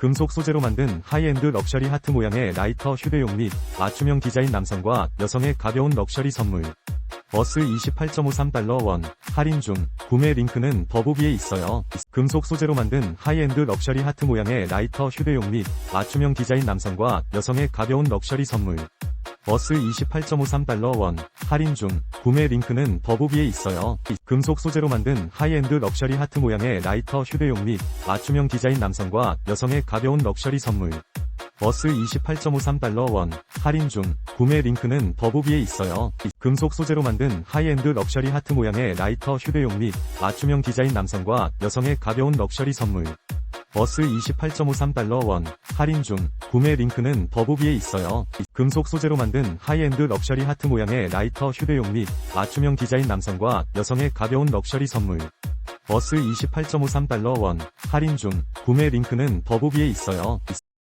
금속 소재로 만든 하이엔드 럭셔리 하트 모양의 라이터 휴대용 및 맞춤형 디자인 남성과 여성의 가벼운 럭셔리 선물. 버스 28.53달러 원 할인 중 구매 링크는 더보기에 있어요. 금속 소재로 만든 하이엔드 럭셔리 하트 모양의 라이터 휴대용 및 맞춤형 디자인 남성과 여성의 가벼운 럭셔리 선물. 버스 28.53달러 원 할인 중 구매 링크는 더보기에 있어요. 금속 소재로 만든 하이엔드 럭셔리 하트 모양의 라이터 휴대용 및 맞춤형 디자인 남성과 여성의 가벼운 럭셔리 선물. 버스 28.53달러 원 할인 중 구매 링크는 더보기에 있어요. 금속 소재로 만든 하이엔드 럭셔리 하트 모양의 라이터 휴대용 및 맞춤형 디자인 남성과 여성의 가벼운 럭셔리 선물. 버스 28.53달러 원 할인 중 구매 링크는 더보기에 있어요. 금속 소재로 만든 하이엔드 럭셔리 하트 모양의 라이터 휴대용 및 맞춤형 디자인 남성과 여성의 가벼운 럭셔리 선물. 버스 28.53달러 원 할인 중 구매 링크는 더보기에 있어요.